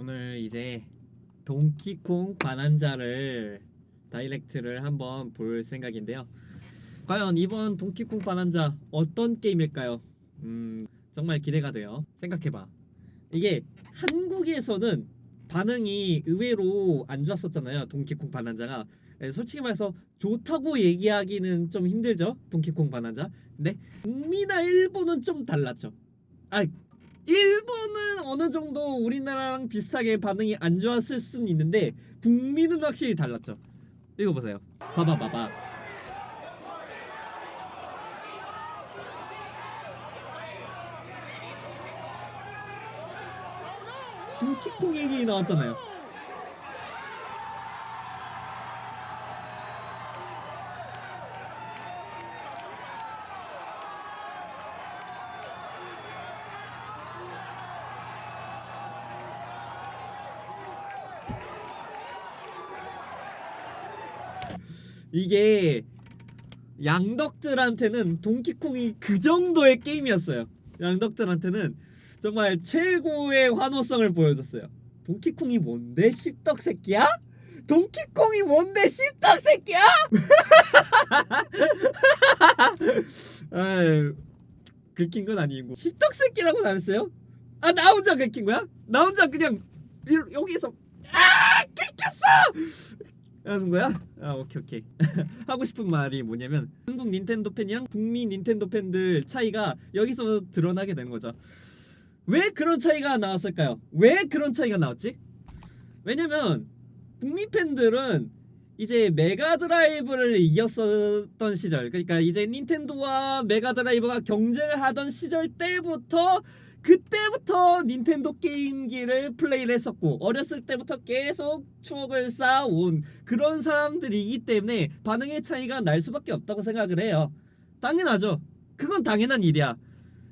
오늘 이제 동키콩 반환자를 다이렉트를 한번 볼 생각인데요. 과연 이번 동키콩 반환자 어떤 게임일까요? 음 정말 기대가 돼요. 생각해봐. 이게 한국에서는 반응이 의외로 안 좋았었잖아요. 동키콩 반환자가 예, 솔직히 말해서 좋다고 얘기하기는 좀 힘들죠. 동키콩 반환자. 근데 북미나 일본은 좀 달랐죠. 아 일본은 어느 정도 우리나라랑 비슷하게 반응이 안 좋았을 수는 있는데 북미는 확실히 달랐죠. 이거 보세요. 봐봐 봐봐. 동키콩 얘기 나왔잖아요. 이게 양덕들한테는 동키콩이 그 정도의 게임이었어요. 양덕들한테는 정말 최고의 환호성을 보여줬어요. 동키콩이 뭔데 씹덕 새끼야? 동키콩이 뭔데 씹덕 새끼야? 긁힌 건 아니고 씹덕 새끼라고 안 했어요? 아 나 혼자 긁힌 거야? 나 혼자 그냥 이- 여기서 아 긁혔어! 하는 거야? 아 오케이 오케이 하고 싶은 말이 뭐냐면 한국 닌텐도 팬이랑 북미 닌텐도 팬들 차이가 여기서 드러나게 된 거죠. 왜 그런 차이가 나왔을까요? 왜 그런 차이가 나왔지? 왜냐면 북미 팬들은 이제 메가드라이브를 이겼었던 시절 그러니까 이제 닌텐도와 메가드라이브가 경쟁을 하던 시절 때부터 그때부터 닌텐도 게임기를 플레이를 했었고 어렸을 때부터 계속 추억을 쌓아온 그런 사람들이기 때문에 반응의 차이가 날 수밖에 없다고 생각을 해요. 당연하죠. 그건 당연한 일이야.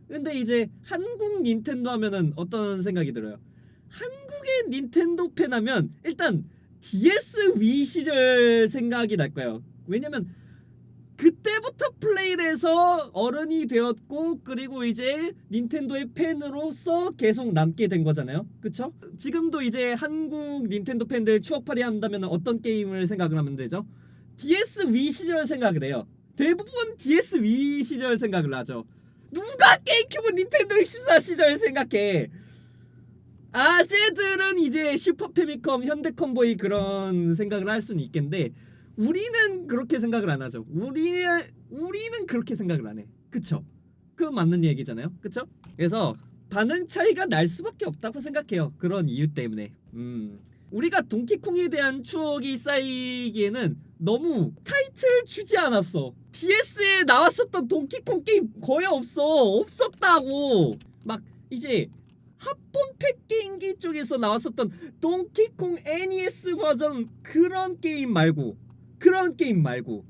근데 이제 한국 닌텐도 하면은 어떤 생각이 들어요? 한국의 닌텐도 팬 하면 일단 DS 위 시절 생각이 날 거예요. 왜냐면 그때부터 플레이를 해서 어른이 되었고 그리고 이제 닌텐도의 팬으로서 계속 남게 된 거잖아요. 그쵸? 지금도 이제 한국 닌텐도 팬들 추억팔이 한다면 어떤 게임을 생각을 하면 되죠? DS 위 시절 생각을 해요. 대부분 DS 위 시절 생각을 하죠. 누가 게임큐브 닌텐도 64 시절 생각해? 아재들은 이제 슈퍼 패미컴 현대 컴보이 그런 생각을 할 수는 있겠는데 우리는 그렇게 생각을 안 하죠. 우리 우리는 그렇게 생각을 안 해. 그쵸? 그건 맞는 얘기잖아요. 그쵸? 그래서 반응 차이가 날 수밖에 없다고 생각해요. 그런 이유 때문에. 음. 우리가 동키콩에 대한 추억이 쌓이기에는 너무 타이틀 주지 않았어. DS에 나왔었던 동키콩 게임 거의 없어. 없었다고. 막 이제 합본팩 게임기 쪽에서 나왔었던 동키콩 NES 버전 그런 게임 말고 그런 게임 말고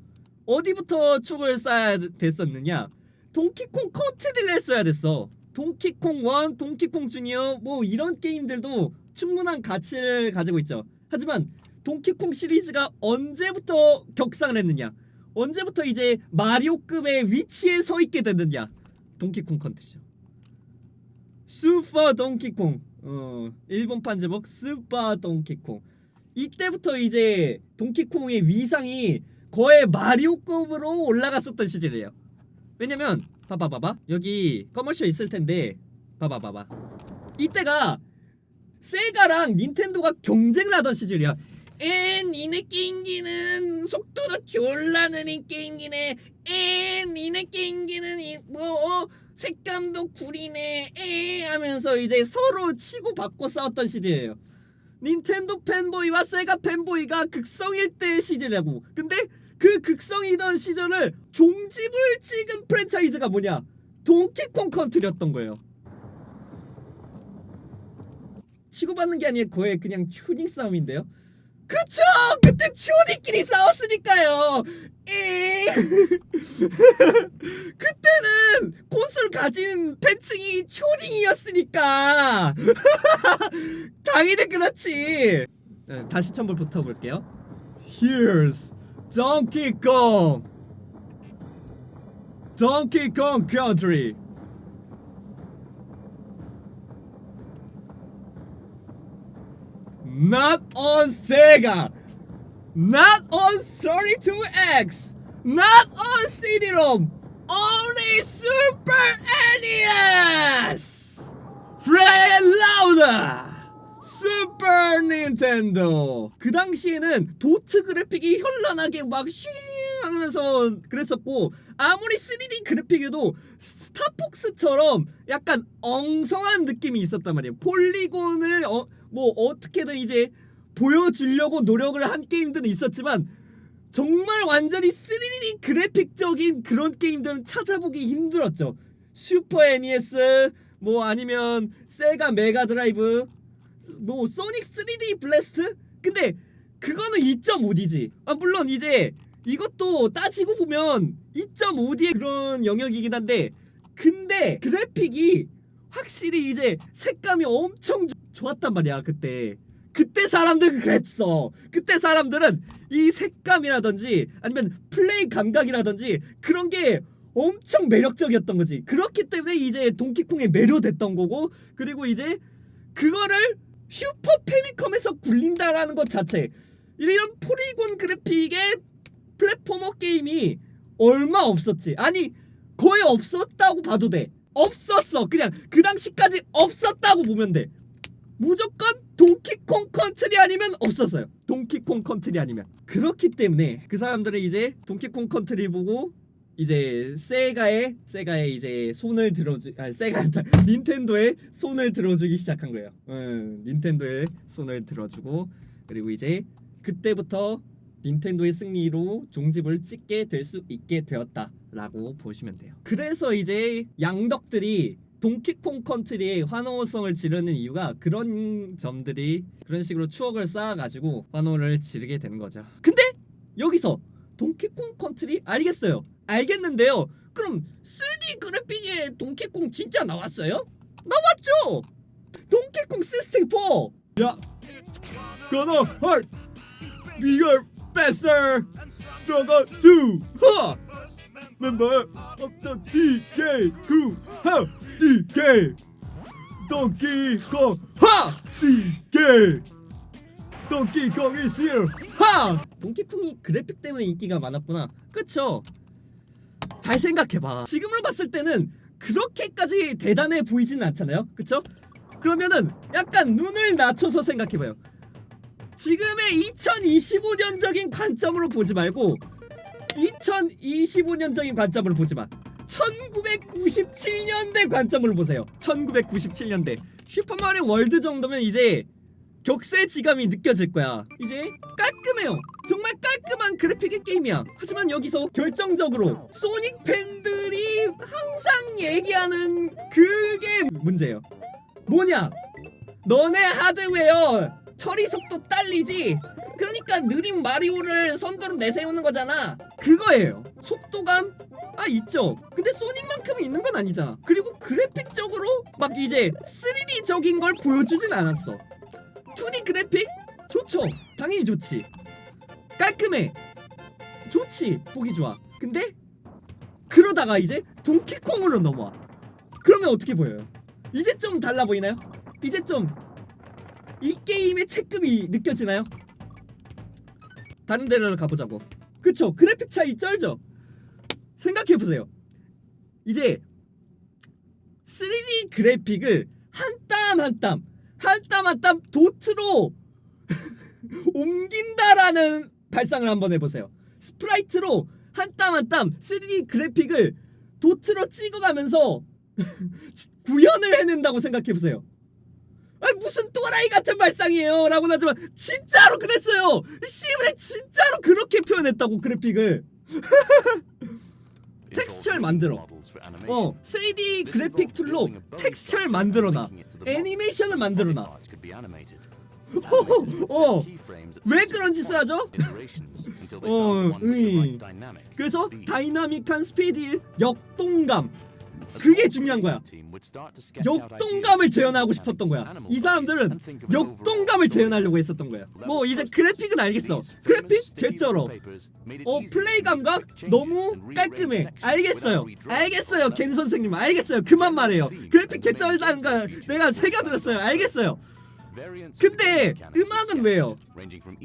어디부터 추억을 쌓아야 됐었느냐? 동키콩 커트를 했어야 됐어. 동키콩 1, 동키콩 주니어 뭐 이런 게임들도 충분한 가치를 가지고 있죠. 하지만 동키콩 시리즈가 언제부터 격상을 했느냐? 언제부터 이제 마리오급의 위치에 서 있게 됐느냐? 동키콩 컨트리죠. 슈퍼 동키콩. 어, 일본판 제목 슈퍼 동키콩. 이때부터 이제 동키콩의 위상이 거의 마리오급으로 올라갔었던 시절이에요. 왜냐면 봐봐 봐봐 여기 커머셜 있을 텐데 봐봐 봐봐 이때가 세가랑 닌텐도가 경쟁을 하던 시절이야. 에 니네 게임기는 속도가 졸라 느린 게임기네. 에 니네 게임기는 이- 뭐 어, 색감도 구리네. 에 하면서 이제 서로 치고 받고 싸웠던 시절이에요. 닌텐도 팬보이와 세가 팬보이가 극성일 때의 시절이라고. 근데 그 극성이던 시절을 종집을 찍은 프랜차이즈가 뭐냐? 동키콩 컨트리였던 거예요. 치고받는 게 아니라 거의 그냥 튜닝 싸움인데요. 그쵸! 그때 튜닝끼리 싸웠으니까요. 에 그때는 콘솔 가진 팬층이 튜닝이었으니까 당연히 그렇지. 네, 다시 첨부 붙어볼게요. Here's Donkey Kong. Donkey Kong Country. Not on Sega, not on 32X, not on CD-ROM, only Super NES. Play louder. 슈퍼 닌텐도 그 당시에는 도트 그래픽이 현란하게 막쉥 하면서 그랬었고 아무리 3D 그래픽에도 스타폭스처럼 약간 엉성한 느낌이 있었단 말이에요. 폴리곤을 어, 뭐 어떻게든 이제 보여주려고 노력을 한 게임들은 있었지만 정말 완전히 3D 그래픽적인 그런 게임들은 찾아보기 힘들었죠 슈퍼 NES 뭐 아니면 세가 메가 드라이브 뭐 소닉 3D 블래스트? 근데 그거는 2.5D지. 아 물론 이제 이것도 따지고 보면 2.5D의 그런 영역이긴 한데 근데 그래픽이 확실히 이제 색감이 엄청 좋았단 말이야 그때. 그때 사람들은 그랬어. 그때 사람들은 이 색감이라든지 아니면 플레이 감각이라든지 그런 게 엄청 매력적이었던 거지. 그렇기 때문에 이제 동키콩에 매료됐던 거고 그리고 이제 그거를 슈퍼 패미컴에서 굴린다라는 것 자체 이런 포리곤 그래픽의 플랫포머 게임이 얼마 없었지 아니 거의 없었다고 봐도 돼 없었어 그냥 그 당시까지 없었다고 보면 돼 무조건 동키콩 컨트리 아니면 없었어요 동키콩 컨트리 아니면 그렇기 때문에 그 사람들은 이제 동키콩 컨트리 보고 이제 세가의 세가의 이제 손을 들어주 아 세가한다 닌텐도의 손을 들어주기 시작한 거예요. 음, 닌텐도의 손을 들어주고 그리고 이제 그때부터 닌텐도의 승리로 종집을 찍게 될 수 있게 되었다라고 보시면 돼요. 그래서 이제 양덕들이 동키콩 컨트리의 환호성을 지르는 이유가 그런 점들이 그런 식으로 추억을 쌓아가지고 환호를 지르게 되는 거죠. 근데 여기서 동키콩 컨트리 알겠어요. 알겠는데요. 그럼 3D 그래픽에 동키콩 진짜 나왔어요? 나왔죠. 동키콩 시스템 4. 야, gonna hurt, bigger, faster, stronger too. Of the DK crew. 하, DK. Kong. 하, DK. 동키콩 is here. 하! 동키콩이 그래픽 때문에 인기가 많았구나. 그쵸? 잘 생각해봐. 지금으로 봤을 때는 그렇게까지 대단해 보이지는 않잖아요. 그쵸? 그러면은 약간 눈을 낮춰서 생각해봐요. 지금의 2025년적인 관점으로 보지 말고 2025년적인 관점으로 보지 마. 1997년대 관점으로 보세요. 1997년대 슈퍼마리오 월드 정도면 이제 격세지감이 느껴질 거야. 이제 깔끔해요. 정말 깔끔한 그래픽의 게임이야. 하지만 여기서 결정적으로 소닉 팬들이 항상 얘기하는 그게 문제예요. 뭐냐? 너네 하드웨어 처리 속도 딸리지. 그러니까 느린 마리오를 선두로 내세우는 거잖아. 그거예요. 속도감 아 있죠. 근데 소닉만큼은 있는 건 아니잖아. 그리고 그래픽적으로 막 이제 3D적인 걸 보여주진 않았어. 2D 그래픽 좋죠. 당연히 좋지. 깔끔해. 좋지. 보기 좋아. 근데 그러다가 이제 동키콩으로 넘어와. 그러면 어떻게 보여요? 이제 좀 달라 보이나요? 이제 좀 이 게임의 체급이 느껴지나요? 다른 데로 가보자고. 그쵸? 그래픽 차이 쩔죠? 생각해보세요. 이제 3D 그래픽을 한 땀 한 땀, 한 땀 한 땀 도트로 옮긴다라는 발상을 한번 해보세요. 스프라이트로 한 땀 한 땀 3D 그래픽을 도트로 찍어가면서 구현을 해낸다고 생각해보세요. 아니 무슨 또라이 같은 발상이에요? 라고 하지만 진짜로 그랬어요. 씨발 진짜로 그렇게 표현했다고 그래픽을. 텍스처를 만들어. 어 3D 그래픽 툴로 텍스처를 만들어놔. 애니메이션을 만들어놔. 어, 왜 그런 짓을 하죠? 어, 의. 그래서 다이나믹한 스피드 역동감 그게 중요한 거야. 역동감을 재현하고 싶었던 거야. 이 사람들은 역동감을 재현하려고 했었던 거야. 뭐 이제 그래픽은 알겠어. 그래픽 개쩔어 어 플레이 감각 너무 깔끔해. 알겠어요. 알겠어요 겐 선생님. 알겠어요. 그만 말해요. 그래픽 개쩔다는 거 내가 새겨들었어요. 알겠어요. 근데 음악은 왜요?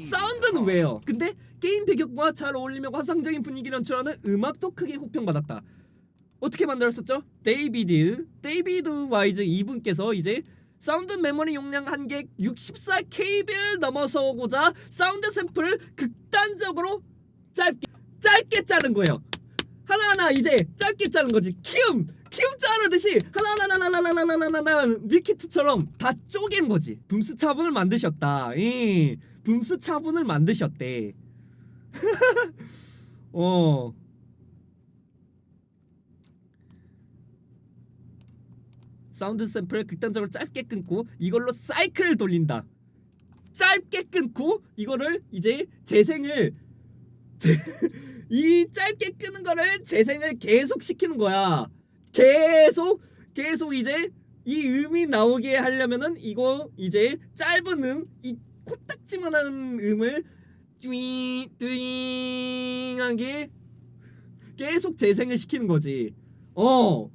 사운드는 왜요? 근데 게임 배경과 잘 어울리며 화상적인 분위기를 연출하는 음악도 크게 호평받았다. 어떻게 만들었었죠? 데이비드 데이비드 와이즈 이분께서 이제 사운드 메모리 용량 한계 64kb를 넘어서고자 사운드 샘플을 극단적으로 짧게 짧게 자른 거예요. 하나하나 이제 짧게 자른 거지. 키움 키움 자르듯이 하나하나하나하나하나하나 밀키트처럼 다 쪼갠 거지. 붐스 차분을 만드셨다. 이 붐스 차분을 만드셨대. 어. 사운드 샘플을 극단적으로 짧게 끊고 이걸로 사이클을 돌린다. 짧게 끊고 이거를 이제 재생을 재- 이 짧게 끄는 거를 재생을 계속 시키는 거야. 계속 계속 이제 이 음이 나오게 하려면은 이거 이제 짧은 음, 이 코딱지만한 음을 뚜잉 뚜잉하게 계속 재생을 시키는 거지. 어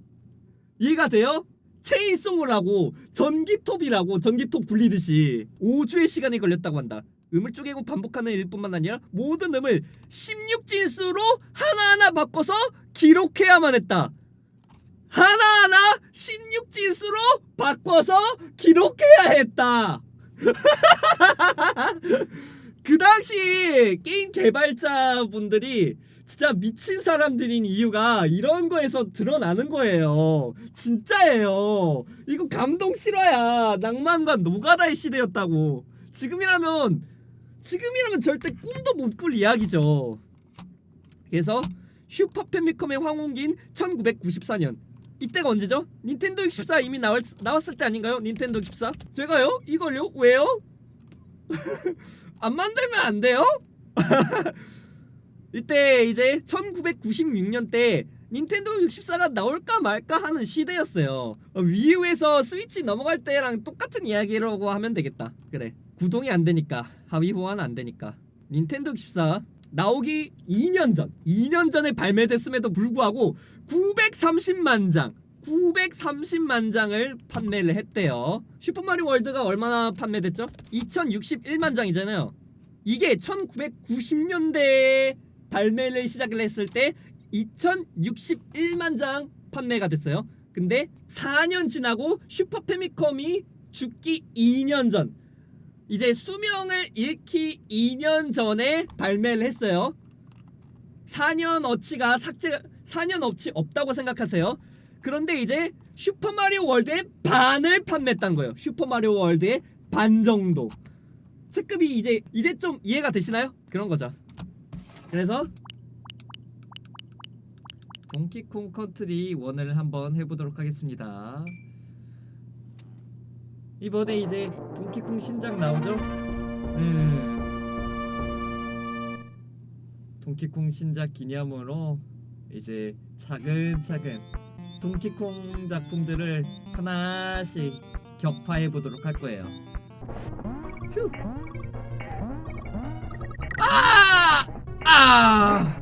이해가 돼요? 체인소울하고 전기톱이라고 전기톱 굴리듯이 5주의 시간이 걸렸다고 한다. 음을 쪼개고 반복하는 일뿐만 아니라 모든 음을 16진수로 하나하나 바꿔서 기록해야만 했다. 하나하나 16진수로 바꿔서 기록해야 했다. 그 당시 게임 개발자분들이 진짜 미친 사람들인 이유가 이런 거에서 드러나는 거예요. 진짜예요. 이거 감동 실화야. 낭만과 노가다의 시대였다고. 지금이라면 지금이라면 절대 꿈도 못 꿀 이야기죠. 그래서 슈퍼 패미컴의 황혼기인 1994년 이때가 언제죠? 닌텐도 64 이미 나왔, 나왔을 때 아닌가요? 닌텐도 64? 제가요? 이걸요? 왜요? 안 만들면 안 돼요? 이때 이제 1996년 때 닌텐도 64가 나올까 말까 하는 시대였어요. 어, 위유에서 스위치 넘어갈 때랑 똑같은 이야기라고 하면 되겠다. 그래. 구동이 안 되니까 하위 호환 안 되니까. 닌텐도 64 나오기 2년 전, 2년 전에 발매됐음에도 불구하고 930만 장, 930만 장을 판매를 했대요. 슈퍼마리오 월드가 얼마나 판매됐죠? 2061만 장이잖아요. 이게 1990년대에 발매를 시작을 했을 때 2061만 장 판매가 됐어요. 근데 4년 지나고 슈퍼 패미컴이 죽기 2년 전 이제 수명을 잃기 2년 전에 발매를 했어요. 4년 어치가 삭제 4년 어치 없다고 생각하세요. 그런데 이제 슈퍼 마리오 월드의 반을 판매했다는 거예요. 슈퍼 마리오 월드의 반 정도. 체급이 이제 이제 좀 이해가 되시나요? 그런 거죠. 그래서 동키콩 컨트리 원을 한번 해보도록 하겠습니다. 이번에 이제 동키콩 신작 나오죠? 음. 동키콩 신작 기념으로 이제 차근차근 동키콩 작품들을 하나씩 격파해 보도록 할 거예요. 휴. 아! 아!